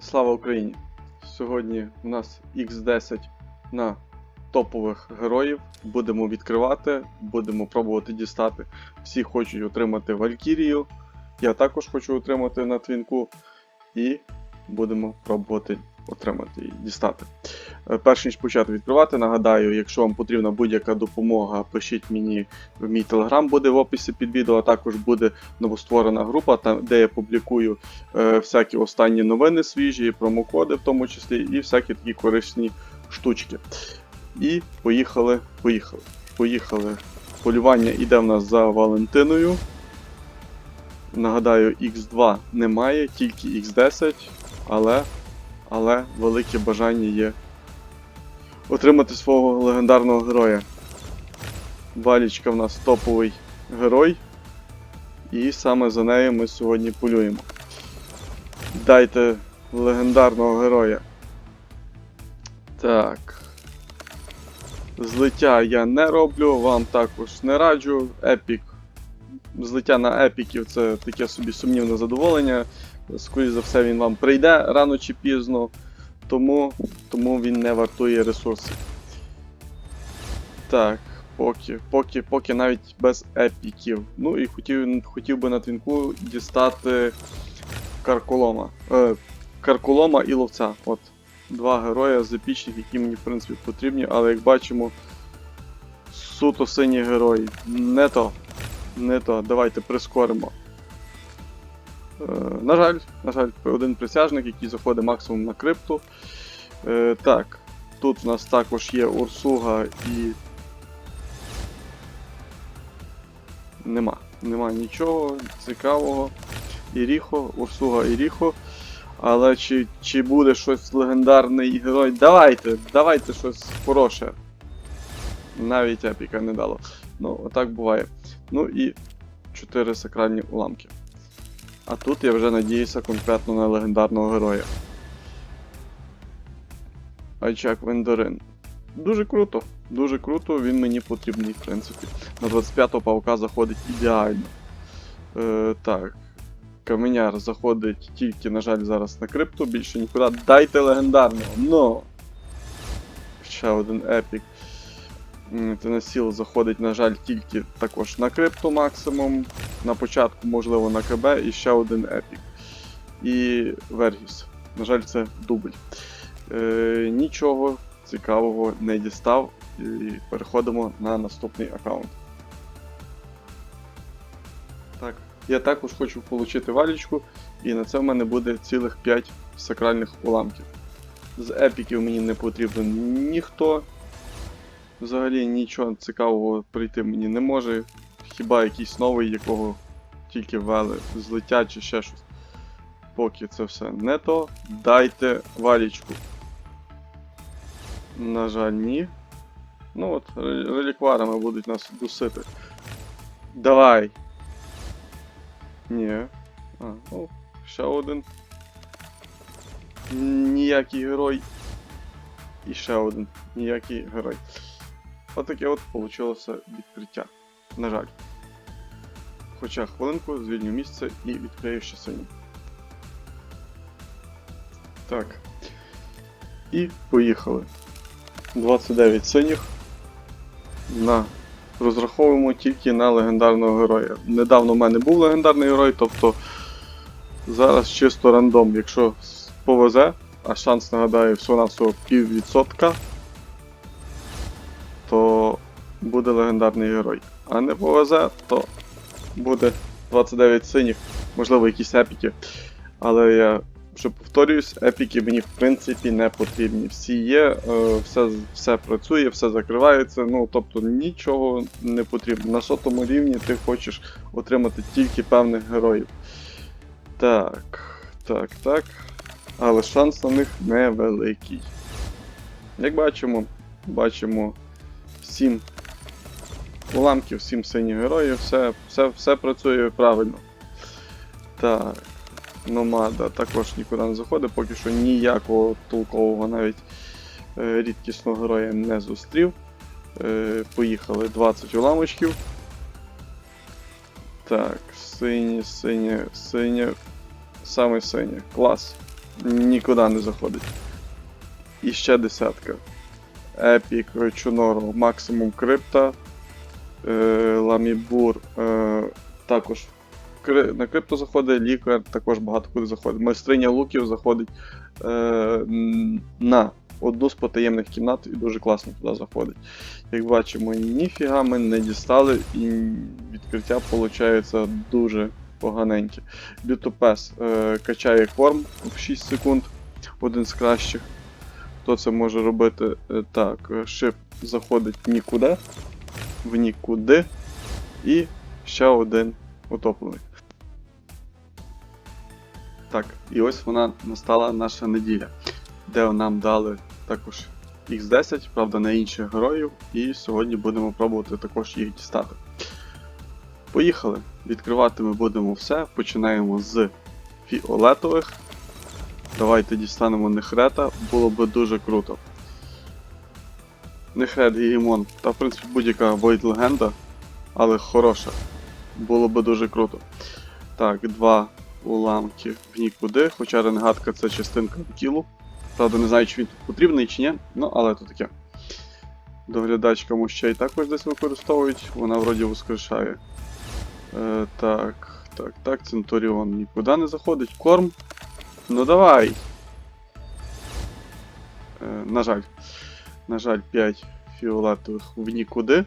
Слава Україні! Сьогодні у нас X10 на топових героїв. Будемо відкривати, будемо пробувати дістати. Всі хочуть отримати Валькірію. Я також хочу отримати на твінку. І будемо пробувати отримати і дістати. Е, Перш ніж почати відкривати, нагадаю, якщо вам потрібна будь-яка допомога, пишіть мені в мій телеграм, буде в описі під відео, а також буде новостворена група, там, де я публікую е, всякі останні новини свіжі, промокоди в тому числі, і всякі такі корисні штучки. І поїхали, поїхали. Поїхали. Полювання йде в нас за Валентиною. Нагадаю, X2 немає, тільки X10, але, але велике бажання є отримати свого легендарного героя. Валічка в нас топовий герой. І саме за нею ми сьогодні полюємо. Дайте легендарного героя. Так. Злиття я не роблю, вам також не раджу. Епік. Злиття на епіків це таке собі сумнівне задоволення. Скоріше за все, він вам прийде рано чи пізно, тому, тому він не вартує ресурсів. Так, поки, поки, поки навіть без епіків. Ну і хотів, хотів би на твінку дістати Карколома. Е, Карколома і ловця. От. Два героя з епічних, які мені в принципі потрібні, але як бачимо, суто сині герої. Не то. Не то. Давайте прискоримо. Е, на жаль, на жаль, один присяжник, який заходить максимум на крипту. Е, так, тут у нас також є Урсуга і. Нема. Нема нічого цікавого. Іріхо, Урсуга Іріхо. Але чи, чи буде щось легендарний герой? Давайте, давайте щось хороше. Навіть епіка не дало. Ну, отак буває. Ну і 4 сакральні уламки. А тут я вже надіюся конкретно на легендарного героя. Айчак Вендорин. Дуже круто, дуже круто, він мені потрібний, в принципі. На 25-го паука заходить ідеально. Е, так. Каменяр заходить тільки, на жаль, зараз на крипту, більше нікуди. Дайте легендарного. Ну! Ще один епік. Тенесіл заходить, на жаль, тільки також на крипту максимум. На початку, можливо, на КБ і ще один епік. І Вергіс. На жаль, це дубль. Е, нічого цікавого не дістав. І переходимо на наступний аккаунт. Так, я також хочу отримати валічку, і на це в мене буде цілих 5 сакральних уламків. З епіків мені не потрібен ніхто. Взагалі нічого цікавого прийти мені не може. Хіба якийсь новий, якого тільки ввели, злиття чи ще щось. Поки це все не то. Дайте валічку. На жаль, ні. Ну от, ре- релікварами будуть нас дусити. Давай. Ні. А, ну, ще один. Ніякий герой. І ще один. Ніякий герой. Отаке от вийшло відкриття. На жаль. Хоча хвилинку звільню місце і відкрию ще синій. Так. І поїхали. 29 синіх. На. Розраховуємо тільки на легендарного героя. Недавно в мене був легендарний герой, тобто зараз чисто рандом. Якщо повезе, а шанс нагадаю всього-навсього піввідсотка, буде легендарний герой. А не повезе, то буде 29 синіх, можливо, якісь епіки. Але я вже повторююсь, епіки мені в принципі не потрібні. Всі є, е, все, все працює, все закривається. Ну тобто нічого не потрібно. На сотому рівні ти хочеш отримати тільки певних героїв. Так, так, так. Але шанс на них невеликий. Як бачимо, бачимо 7 уламків, 7 синіх героїв, все, все, все працює правильно. Так. Номада також нікуди не заходить, поки що ніякого толкового навіть е, рідкісного героя не зустрів. Е, поїхали 20 уламочків. Так, синє, синє, синє. Саме синє. Клас. Нікуди не заходить. І ще десятка. Епік, Чуноро, максимум крипта. Е, Ламібур. Е, також на крипто заходить, лікар також багато куди заходить. Майстриня луків заходить е, на одну з потаємних кімнат і дуже класно туди заходить. Як бачимо, ніфіга ми не дістали, і відкриття виходить дуже поганеньке. Лютопес качає корм в 6 секунд, один з кращих. Хто це може робити? Так, шип заходить нікуди, в нікуди. І ще один утоплений. Так, і ось вона настала наша неділя, де нам дали також X10, правда, на інших героїв, і сьогодні будемо пробувати також їх дістати. Поїхали! Відкривати ми будемо все. Починаємо з фіолетових. Давайте дістанемо Нехрета, було би дуже круто. Нехрет Гігімон, та в принципі будь-яка Void легенда, але хороша. Було би дуже круто. Так, два уламки в нікуди, хоча ренегатка це частинка кілу. Правда, не знаю, чи він тут потрібний чи ні, ну але то таке. Доглядачка мощей також десь використовують, вона вроді воскрешає. Е, так, так, так, Центуріон нікуди не заходить. Корм. Ну давай. Е, на жаль. На жаль, 5 фіолетових в нікуди.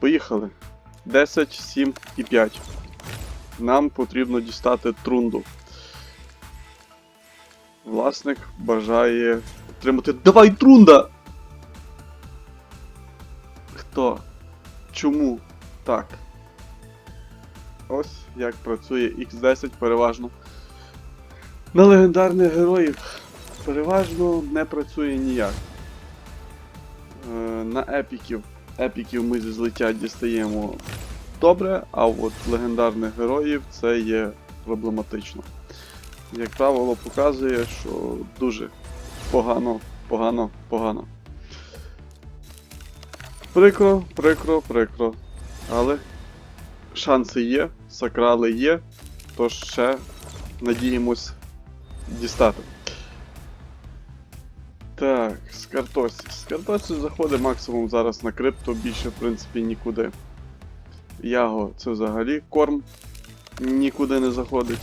Поїхали. 10, 7 і 5. Нам потрібно дістати трунду. Власник бажає отримати. Давай трунда! Хто? Чому? Так. Ось як працює X10 переважно. На легендарних героїв переважно не працює ніяк. Е, на епіків. Епіків ми зі злиття дістаємо добре, а от легендарних героїв це є проблематично. Як правило, показує, що дуже погано, погано, погано. Прикро, прикро, прикро. Але шанси є, сакрали є, тож ще надіємось дістати. Так, з картосі. З картосі заходить максимум зараз на крипто, більше в принципі нікуди. Яго це взагалі корм нікуди не заходить.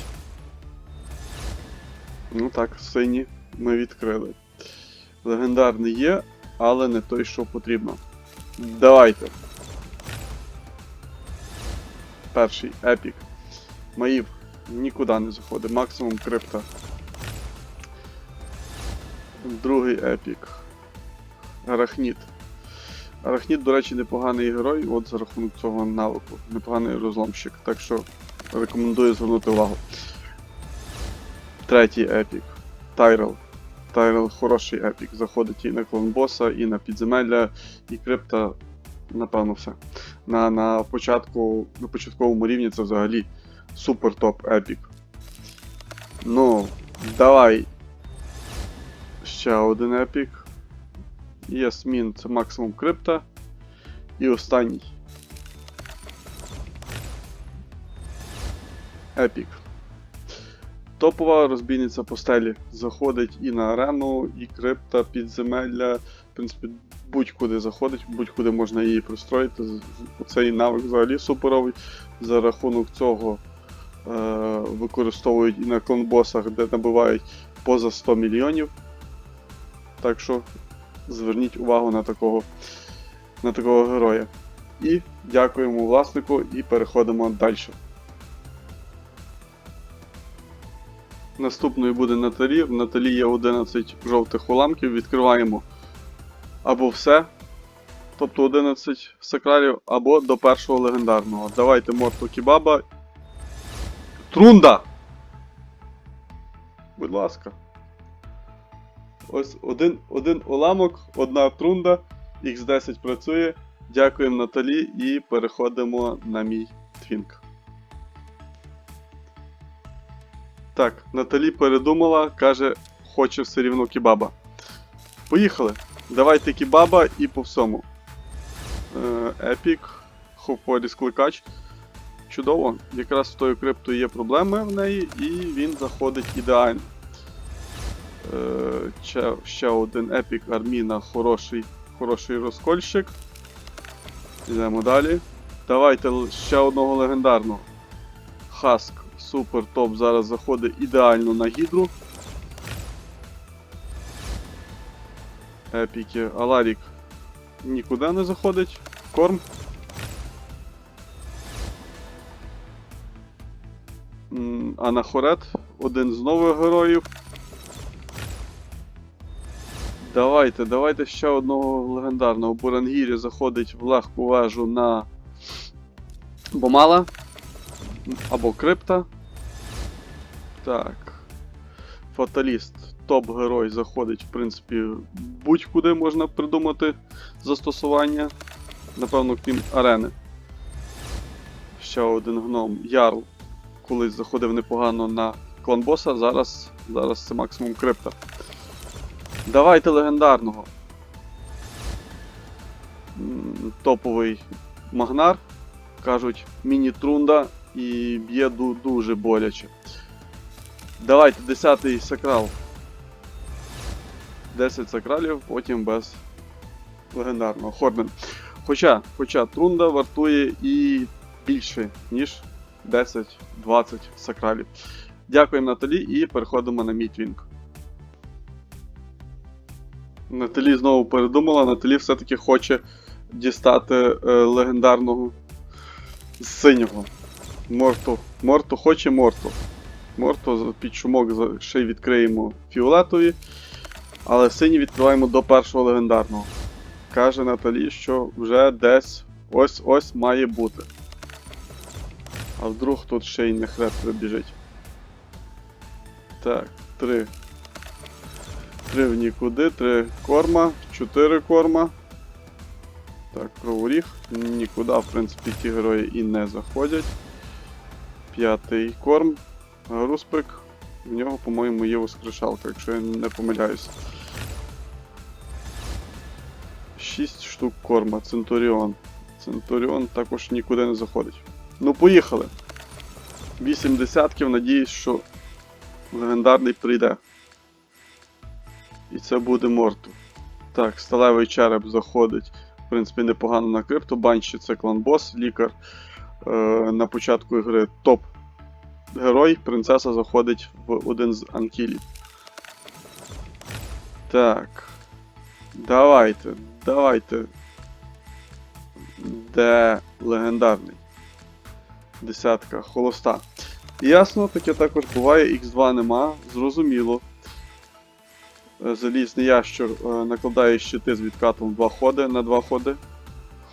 Ну так, сині ми відкрили. Легендарний є, але не той, що потрібно. Давайте. Перший епік. Маїв нікуди не заходить, максимум крипта. Другий епік. Арахніт. Арахніт, до речі, непоганий герой, от за рахунок цього навику. Непоганий розломщик, так що рекомендую звернути увагу. Третій епік. Тайрел. Тайрел хороший епік. Заходить і на клон боса, і на підземелля, і крипта. Напевно, все. На, на початку, на початковому рівні це взагалі супер топ епік. Ну, давай. Ще один епік. Ясмін це максимум крипта. І останній. Епік. Топова розбійниця по стелі заходить і на арену, і крипта, підземелля. В принципі, будь-куди заходить, будь-куди можна її пристроїти. Цей навик взагалі суперовий. За рахунок цього е- використовують і на клонбосах, де набивають поза 100 мільйонів. Так що зверніть увагу на такого, на такого героя. І дякуємо власнику і переходимо далі. Наступною буде Наталі. В Наталі є 11 жовтих уламків. Відкриваємо або все. Тобто 11 сакралів, або до першого легендарного. Давайте Морту Кібаба. Трунда! Будь ласка. Ось один, один уламок, одна трунда. X10 працює. Дякуємо Наталі і переходимо на мій твінк. Так, Наталі передумала, каже, хоче все рівно кебаба. Поїхали. Давайте кебаба і по всьому. е, епік, Хофоріс кликач. Чудово, якраз з тою криптою є проблеми в неї, і він заходить ідеально. Е, ще, ще один епік Арміна, хороший, хороший розкольщик. Йдемо далі. Давайте ще одного легендарного. Хаск, супер топ, зараз заходить ідеально на гідру. Епіки. Аларік нікуди не заходить. Корм. Анахорет, один з нових героїв. Давайте, давайте ще одного легендарного. Бурангірі заходить в легку вежу на Бомала. Або Крипта. Так. Фаталіст. Топ-герой заходить, в принципі, будь-куди можна придумати застосування. Напевно, крім арени. Ще один гном. Ярл. Колись заходив непогано на клан боса, зараз, зараз це максимум крипта. Давайте легендарного. Топовий Магнар. Кажуть, міні-трунда і б'є дуже боляче. Давайте 10-й сакрал. 10 сакралів, потім без легендарного. Хорнен. Хоча, хоча трунда вартує і більше, ніж 10-20 сакралів. Дякуємо Наталі і переходимо на мітвінг. Наталі знову передумала, Наталі все-таки хоче дістати е, легендарного синього. Морту. Морту хоче Морту. Морту під шумок ще й відкриємо фіолетові. Але сині відкриваємо до першого легендарного. Каже Наталі, що вже десь ось-ось має бути. А вдруг тут ще й не хреб прибіжить. Так, три. Три в нікуди, три корма, чотири корма. Так, кроворіг. Нікуди, в принципі, ті герої і не заходять. П'ятий корм. Груспик. В нього, по-моєму, є воскрешалка, якщо я не помиляюсь. 6 штук корма. Центуріон. Центуріон також нікуди не заходить. Ну, поїхали. 8 десятків, надіюсь, що легендарний прийде. І це буде Морту. Так, сталевий череп заходить. В принципі, непогано на крипто. Банші це клан-бос, лікар. Е, на початку ігри топ герой, принцеса заходить в один з анкілів. Так. Давайте, давайте. Де легендарний? Десятка, холоста. Ясно, таке також буває, Х2 нема, зрозуміло. Е, Залізний ящур е, накладає щити з відкатом два ходи на два ходи.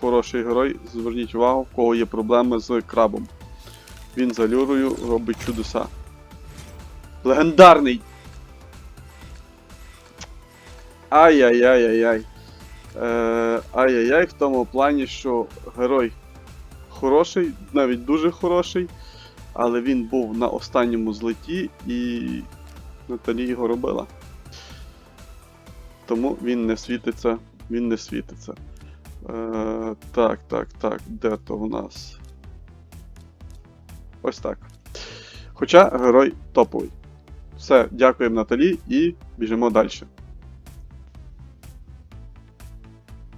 Хороший герой, зверніть увагу, в кого є проблеми з крабом. Він за люрою робить чудеса. Легендарний! Ай-яй-яй-яй-яй. Е, Ай-яй-яй в тому плані, що герой хороший, навіть дуже хороший, але він був на останньому злеті і Наталі його робила. Тому він не світиться, він не світиться. Е, так, так, так, де то в нас? Ось так. Хоча герой топовий. Все, дякуємо Наталі і біжимо далі.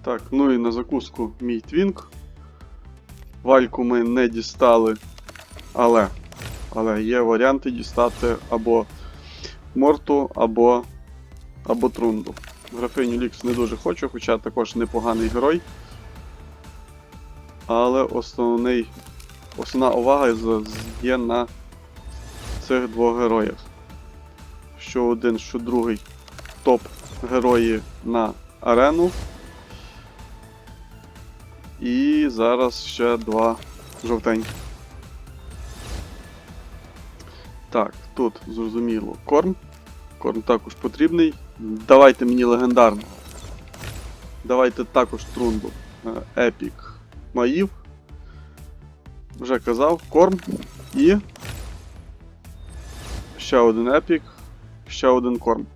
Так, ну і на закуску мій твінк. Вальку ми не дістали, але, але є варіанти дістати або Морту, або, або Трунду. Графиню Лікс не дуже хочу, хоча також непоганий герой. Але основний, основна увага є на цих двох героях. Що один, що другий топ герої на арену. І зараз ще два жовтенькі. Так, тут зрозуміло корм. Корм також потрібний. Давайте мені легендарного. Давайте також трунду. Епік Маїв. Вже казав, корм і. Ще один епік, ще один корм.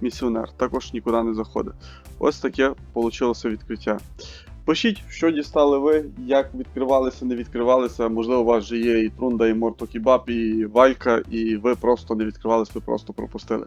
Місіонер. Також нікуди не заходить. Ось таке вийшло відкриття. Пишіть, що дістали ви, як відкривалися, не відкривалися. Можливо, у вас вже є і Трунда, і Морто Кібаб, і Валька, і ви просто не відкривались, ви просто пропустили.